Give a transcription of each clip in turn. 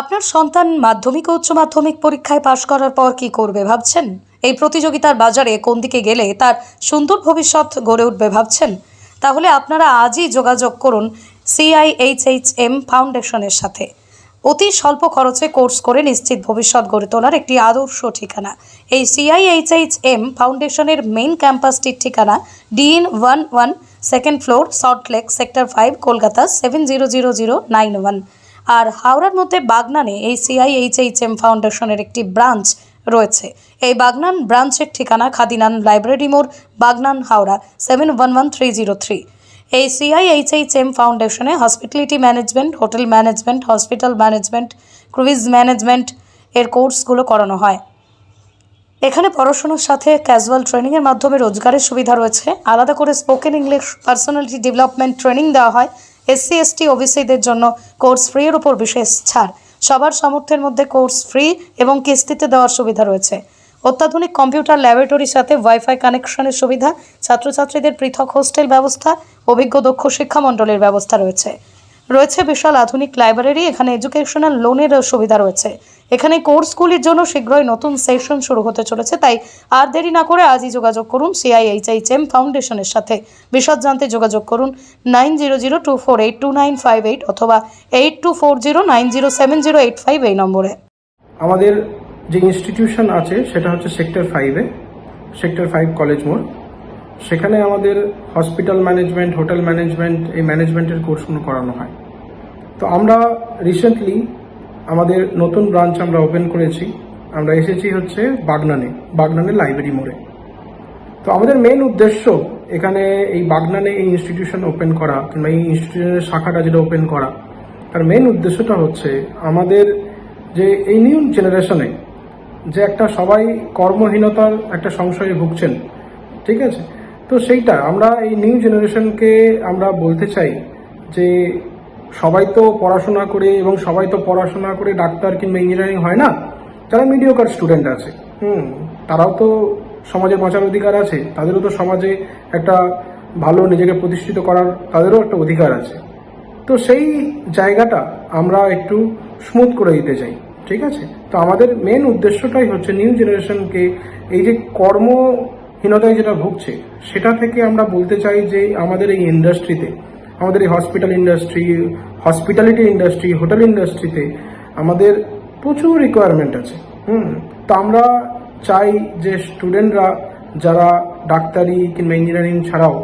আপনার সন্তান মাধ্যমিক ও উচ্চ মাধ্যমিক পরীক্ষায় পাশ করার পর কি করবে ভাবছেন? এই প্রতিযোগিতার বাজারে কোন দিকে গেলে তার সুন্দর ভবিষ্যৎ গড়ে উঠবে ভাবছেন? তাহলে আপনারা আজই যোগাযোগ করুন সিআইএইচএইচএম ফাউন্ডেশনের সাথে। অতি স্বল্প খরচে কোর্স করে নিশ্চিত ভবিষ্যৎ গড়ে তোলার একটি আদর্শ ঠিকানা। এই সিআইএইচএইচএম ফাউন্ডেশনের মেইন ক্যাম্পাসটির ঠিকানা DN one one second floor Salt Lake sector five Kolkata seven zero zero zero nine one আর হাওড়ার মধ্যে বাগনানে এই সিআইএইচএইচএম ফাউন্ডেশনের একটি ব্রাঞ্চ রয়েছে। এই বাগনান ব্রাঞ্চের ঠিকানা খাদিনান লাইব্রেরি মোড়, Bagnan Howrah seven one one three zero three এই সিআইএইচএইচএম ফাউন্ডেশনে hospitality management hotel management hospital management cruise management এর কোর্সগুলো করানো হয়। এখানে পড়াশোনার সাথে ক্যাজুয়াল ট্রেনিংয়ের মাধ্যমে রোজগারের সুবিধা রয়েছে। আলাদা করে spoken English personality development training দেওয়া হয়। এসসি, এসটি ওবিসিদের জন্য কোর্স ফ্রি এর উপর বিশেষ ছাড়। সবার সামর্থ্যের মধ্যে কোর্স ফ্রি এবং কিস্তিতে দেওয়ার সুবিধা রয়েছে। অত্যাধুনিক কম্পিউটার ল্যাবরেটরির সাথে ওয়াইফাই কানেকশনের সুবিধা, ছাত্রছাত্রীদের পৃথক হোস্টেল ব্যবস্থা, অভিজ্ঞ দক্ষ শিক্ষামণ্ডলের ব্যবস্থা রয়েছে। রয়েছে বিশাল আধুনিক লাইব্রেরি, এখানে এডুকেশনাল লোনের সুবিধা রয়েছে। এখানে কোর্সগুলির জন্য শীঘ্রই নতুন সেশন শুরু হতে চলেছে, তাই আর দেরি না করে আজই যোগাযোগ করুন সিআইএইচএইচএম ফাউন্ডেশনের সাথে। বিশদ জানতে যোগাযোগ করুন nine zero zero two four eight two nine five eight অথবা eight two four zero nine zero seven zero eight five এই নম্বরে। আমাদের যে ইনস্টিটিউশন আছে, সেটা হচ্ছে সেক্টর ফাইভে সেক্টর ফাইভ কলেজ মোড় সেখানে আমাদের হসপিটাল ম্যানেজমেন্ট হোটেল ম্যানেজমেন্ট এই ম্যানেজমেন্টের কোর্সগুলো করানো হয়। তো আমরা রিসেন্টলি আমাদের নতুন ব্রাঞ্চ আমরা ওপেন করেছি। আমরা এসেছি হচ্ছে বাগনানে বাগনানে লাইব্রেরি মোড়ে। তো আমাদের মেন উদ্দেশ্য এখানে এই বাগনানে এই ইনস্টিটিউশন ওপেন করা কিংবা এই ইনস্টিটিউশনের শাখাটা যেটা ওপেন করা। তার মেন উদ্দেশ্যটা হচ্ছে আমাদের যে এই নিউ জেনারেশনে যে একটা সবাই কর্মহীনতার একটা সংশয়ে ভুগছেন, ঠিক আছে? তো সেইটা, আমরা এই নিউ জেনারেশনকে আমরা বলতে চাই যে সবাই তো পড়াশোনা করে এবং সবাই তো পড়াশোনা করে ডাক্তার কিংবা ইঞ্জিনিয়ারিং হয় না, যারা মিডিওকার স্টুডেন্ট আছে, হুম, তারাও তো সমাজে বাঁচার অধিকার আছে, তাদেরও তো সমাজে একটা ভালো নিজেকে প্রতিষ্ঠিত করার তাদেরও একটা অধিকার আছে। তো সেই জায়গাটা আমরা একটু স্মুথ করে দিতে চাই, ঠিক আছে? তো আমাদের মেন উদ্দেশ্যটাই হচ্ছে নিউ জেনারেশনকে এই যে কর্মহীনতায় যেটা ভুগছে, সেটা থেকে আমরা বলতে চাই যে আমাদের এই ইন্ডাস্ট্রিতে, আমাদের এই hospital industry hospitality industry hotel ইন্ডাস্ট্রিতে আমাদের প্রচুর রিকোয়ারমেন্ট আছে। হুম? তো আমরা চাই যে স্টুডেন্টরা যারা ডাক্তারি কিংবা ইঞ্জিনিয়ারিং ছাড়াও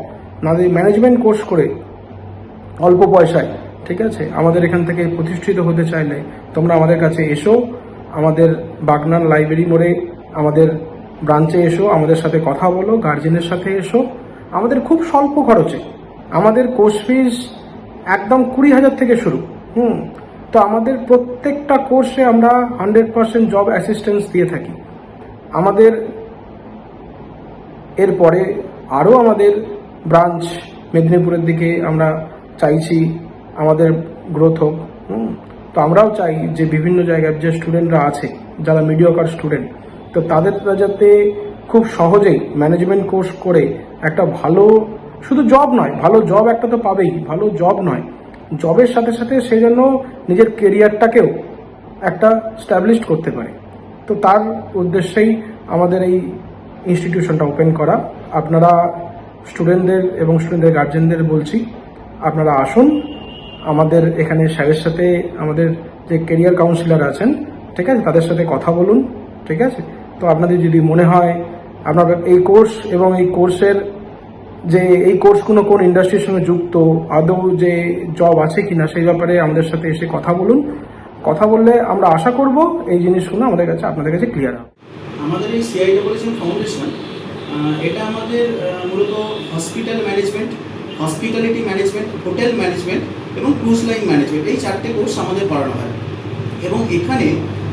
নাদের ম্যানেজমেন্ট কোর্স করে অল্প পয়সায়, ঠিক আছে? আমাদের এখান থেকে প্রতিষ্ঠিত হতে চাইলে তোমরা আমাদের কাছে এসো, আমাদের বাগনান লাইব্রেরি মোড়ে আমাদের ব্রাঞ্চে এসো, আমাদের সাথে কথা বলো, গার্জেনের সাথে এসো। আমাদের খুব স্বল্প খরচে। আমাদের কোর্স ফিস একদম কুড়ি হাজার থেকে শুরু। হুম। তো আমাদের প্রত্যেকটা কোর্সে আমরা হান্ড্রেড পার্সেন্ট জব অ্যাসিস্ট্যান্স দিয়ে থাকি। আমাদের এরপরে আরও আমাদের ব্রাঞ্চ মেদিনীপুরের দিকে আমরা চাইছি আমাদের গ্রোথ হোক। হুম। তো আমরাও চাই যে বিভিন্ন জায়গায় যে স্টুডেন্টরা আছে, যারা মিডিয়কার স্টুডেন্ট তো তাদের যাতে খুব সহজেই ম্যানেজমেন্ট কোর্স করে একটা ভালো, শুধু জব নয়, ভালো জব একটা তো পাবেই, ভালো জব নয়। জবের সাথে সাথে সে যেন নিজের কেরিয়ারটাকেও একটা স্ট্যাবলিশ করতে পারে। তো তার উদ্দেশ্যেই আমাদের এই ইনস্টিটিউশনটা ওপেন করা। আপনারা স্টুডেন্টদের এবং স্টুডেন্টদের গার্জেনদের বলছি, আপনারা আসুন। আমাদের এখানে স্যারের সাথে আমাদের যে কেরিয়ার কাউন্সিলর আছেন, ঠিক আছে? তাদের সাথে কথা বলুন, ঠিক আছে? তো আপনাদের যদি মনে হয়, আপনারা এই কোর্স এবং এই কোর্সের যে, এই কোর্সগুলো কোন ইন্ডাস্ট্রির সঙ্গে যুক্ত, আদৌ যে জব আছে কিনা, সেই ব্যাপারে আমাদের সাথে এসে কথা বলুন। কথা বললে আমরা আশা করব এই জিনিসগুলো আমাদের কাছে, আপনাদের কাছে ক্লিয়ার হবে। আমাদের এই সিআই ডেভলিউশন ফাউন্ডেশন এটা আমাদের মূলত hospital management hospitality management hotel management এবং ক্রুজ লাইন ম্যানেজমেন্ট এই চারটে কোর্স আমাদের করানো হয়। এবং এখানে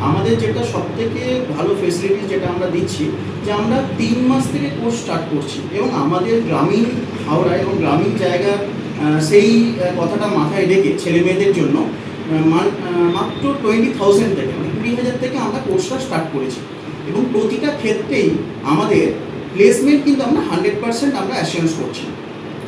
আমাদের যেটা সব থেকে ভালো ফেসিলিটি যেটা আমরা দিচ্ছি যে আমরা তিন মাস থেকে কোর্স স্টার্ট করছি এবং আমাদের গ্রামীণ হাওড়া এবং গ্রামীণ জায়গার আহ, সেই কথাটা মাথায় রেখে ছেলে মেয়েদের জন্য মাত্র টোয়েন্টি থাউজেন্ড থেকে মানে কুড়ি হাজার থেকে আমরা কোর্সটা স্টার্ট করেছি। এবং প্রতিটা ক্ষেত্রেই আমাদের প্লেসমেন্ট কিন্তু আমরা হান্ড্রেড পার্সেন্ট আমরা অ্যাসিওরেন্স করছি।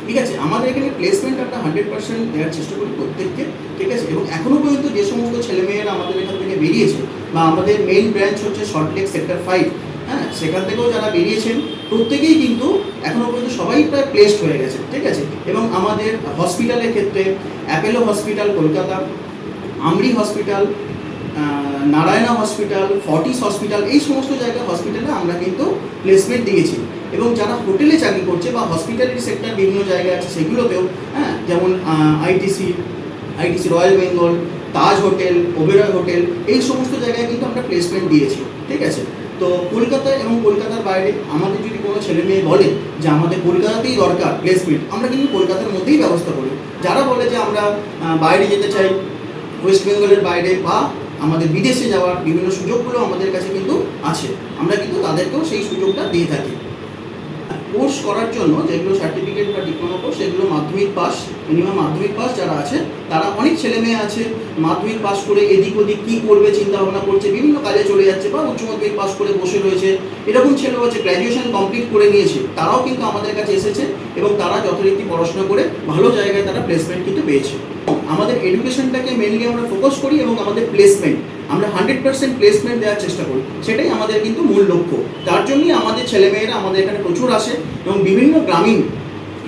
ঠিক আছে? আমাদের এখানে প্লেসমেন্ট আমরা হান্ড্রেড পার্সেন্ট দেওয়ার চেষ্টা করি প্রত্যেককে ঠিক আছে? এবং এখনও পর্যন্ত যে সমস্ত ছেলেমেয়েরা আমাদের এখান থেকে বেরিয়েছে বা আমাদের মেইন ব্রাঞ্চ হচ্ছে সল্টলেক সেক্টর ফাইভ হ্যাঁ? সেখান থেকেও যারা বেরিয়েছেন, প্রত্যেকেই কিন্তু এখনও পর্যন্ত সবাই প্রায় প্লেসড হয়ে গেছে, ঠিক আছে? এবং আমাদের হসপিটালের ক্ষেত্রে Apollo hospital Kolkata AMRI hospital Narayana hospital Fortis hospital এই সমস্ত জায়গায় হসপিটালে আমরা কিন্তু প্লেসমেন্ট দিয়েছি। এবং যারা হোটেলে চাকরি করছে বা হসপিটালিটি সেক্টর বিভিন্ন জায়গায় আছে সেগুলোতেও হ্যাঁ? যেমন ITC ITC royal Bengal Taj hotel, Oberoi hotel, এই সমস্ত জায়গায় কিন্তু আমরা প্লেসমেন্ট দিয়েছি, ঠিক আছে? তো কলকাতা এবং কলকাতার বাইরে আমাদের যদি কোনো ছেলে মেয়ে বলে যে আমাদের কলকাতাতেই দরকার প্লেসমেন্ট আমরা কিন্তু কলকাতার মধ্যেই ব্যবস্থা করি। যারা বলে যে আমরা বাইরে যেতে চাই ওয়েস্ট বেঙ্গলের বাইরে বা আমাদের বিদেশে যাওয়ার বিভিন্ন সুযোগগুলো আমাদের কাছে কিন্তু আছে, আমরা কিন্তু তাদেরকেও সেই সুযোগটা দিয়ে থাকি। কোর্স করার জন্য যেগুলো সার্টিফিকেট বা ডিপ্লোমা কোর্স সেগুলো মাধ্যমিক পাস মিনিমাম মাধ্যমিক পাস যারা আছে, তারা অনেক ছেলে মেয়ে আছে, মাধ্যমিক পাস করে এদিক ওদিক কী করবে চিন্তা ভাবনা করছে, বিভিন্ন কাজে চলে যাচ্ছে বা উচ্চ মাধ্যমিক পাস করে বসে রয়েছে। এরকম ছেলেও আছে গ্র্যাজুয়েশন কমপ্লিট করে নিয়েছে। তারাও কিন্তু আমাদের কাছে এসেছে এবং তারা যথারীতি পড়াশোনা করে ভালো জায়গায় তারা প্লেসমেন্ট কিন্তু পেয়েছে। আমাদের এডুকেশনটাকে মেনলি আমরা ফোকাস করি এবং আমাদের প্লেসমেন্ট আমরা হান্ড্রেড পার্সেন্ট প্লেসমেন্ট দেওয়ার চেষ্টা করি। সেটাই আমাদের কিন্তু মূল লক্ষ্য। তার জন্যই আমাদের ছেলেমেয়েরা আমাদের এখানে প্রচুর আসে এবং বিভিন্ন গ্রামীণ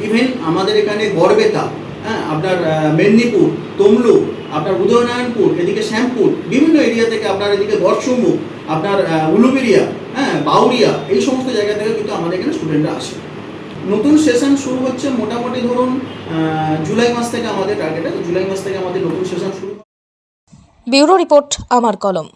ইভেন আমাদের এখানে গড়বেতা হ্যাঁ আপনার মেদিনীপুর, তমলুক, আপনার উদয়নারায়ণপুর, এদিকে শ্যামপুর, বিভিন্ন এরিয়া থেকে আপনার এদিকে বর্ষমুখ আপনার উলুবেরিয়া হ্যাঁ বাউরিয়া, এই সমস্ত জায়গা থেকে কিন্তু আমাদের এখানে স্টুডেন্টরা আসে। নতুন সেশন শুরু হচ্ছে মোটামুটি ধরুন জুলাই মাস থেকে আমাদের টার্গেট জুলাই মাস থেকে আমাদের নতুন সেশন শুরু ব্যুরো রিপোর্ট, আমার কলম।